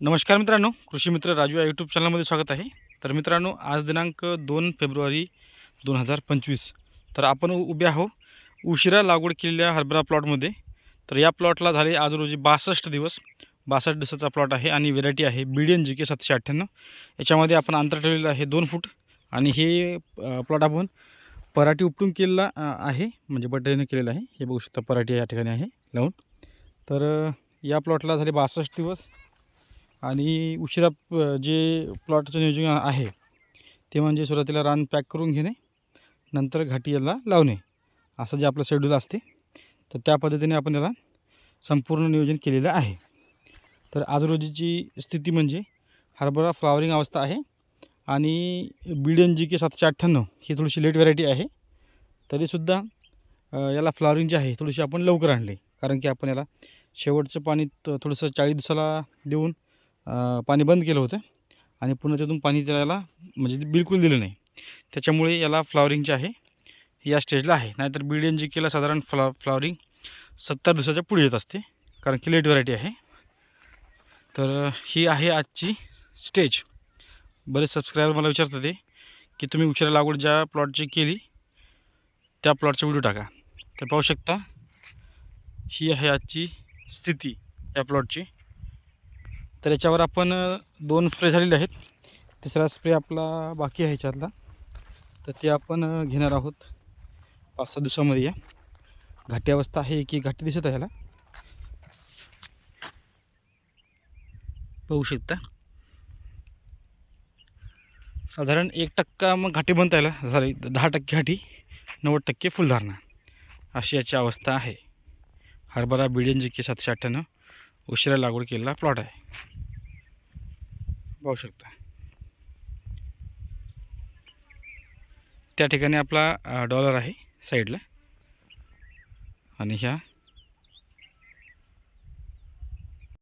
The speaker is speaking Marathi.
नमस्कार मित्रांनो कृषी मित्र राजू या यूट्यूब चॅनलमध्ये स्वागत आहे. तर मित्रांनो आज दिनांक दोन फेब्रुवारी दोन हजार पंचवीस. तर आपण उ- उभे आहो उशिरा लागवड केलेल्या हरभरा प्लॉटमध्ये तर या प्लॉटला झाले आज रोजी बासष्ट दिवस. बासष्ट दिवसाचा प्लॉट आहे आणि व्हेरायटी आहे बीडियन जी के सातशे अठ्ठ्याण्णव. याच्यामध्ये आपण अंतर ठेवलेलं आहे दोन फूट आणि हे प्लॉट आपण पराठी उपटून केलेला आहे. म्हणजे बटरीने केलेलं आहे. हे बघू शकता पराठी या ठिकाणी आहे लावून. तर या प्लॉटला झाले बासष्ट दिवस. आणि उशिरा जे प्लॉटचं नियोजन आहे ते म्हणजे सुरुवातीला रान पॅक करून घेणे नंतर घाटी याला लावणे असं जे आपलं शेड्यूल असते तर त्या पद्धतीने आपण याला संपूर्ण नियोजन केलेलं आहे. तर आज रोजीची स्थिती म्हणजे हरभरा फ्लावरिंग अवस्था आहे आणि बीडियन जी के सातशे अठ्ठ्याण्णव ही थोडीशी लेट व्हरायटी आहे. तरीसुद्धा याला फ्लावरिंग जी आहे थोडीशी आपण लवकर आणली. कारण की आपण याला शेवटचं पाणी थोडंसं चाळीस दिवसाला देऊन पाणी बंद केलं होतं आणि पुन्हा त्यातून पाणी त्याला म्हणजे ते बिलकुल दिलं नाही. त्याच्यामुळे याला फ्लॉवरिंग जे आहे या स्टेजला आहे. नाहीतर बीडियन जी केला साधारण फ्ला फ्लॉवरिंग सत्तर दिवसाच्या पुढे येत असते. कारण की लेट व्हरायटी आहे. तर ही आहे आजची स्टेज बरेच सबस्क्रायबर मला विचारतात ते की तुम्ही उशिरा लागवड ज्या प्लॉटची केली त्या प्लॉटचा व्हिडिओ टाका. तर पाहू शकता ही आहे आजची स्थिती या प्लॉटची तर याच्यावर आपण दोन स्प्रे झालेले आहेत. तिसरा स्प्रे आपला बाकी आहे ह्याच्यातला. तर ते आपण घेणार आहोत. पाच सहा दिवसामध्ये या. घाटी अवस्था आहे की घाटी दिसत आहे ह्याला? पाहू शकता. साधारण एक टक्का मग घाटी बनता यायला सॉरी दहा टक्के घाटी नव्वद टक्के फुलधारणा. अशी याची अवस्था आहे. हरभरा बिडियन जी के सातशे अठ्ठ्याण्णव उशिरा लागवड केलेला प्लॉट आहे. पाहू शकता. त्या ठिकाणी आपला डॉलर आहे साईडला आणि ह्या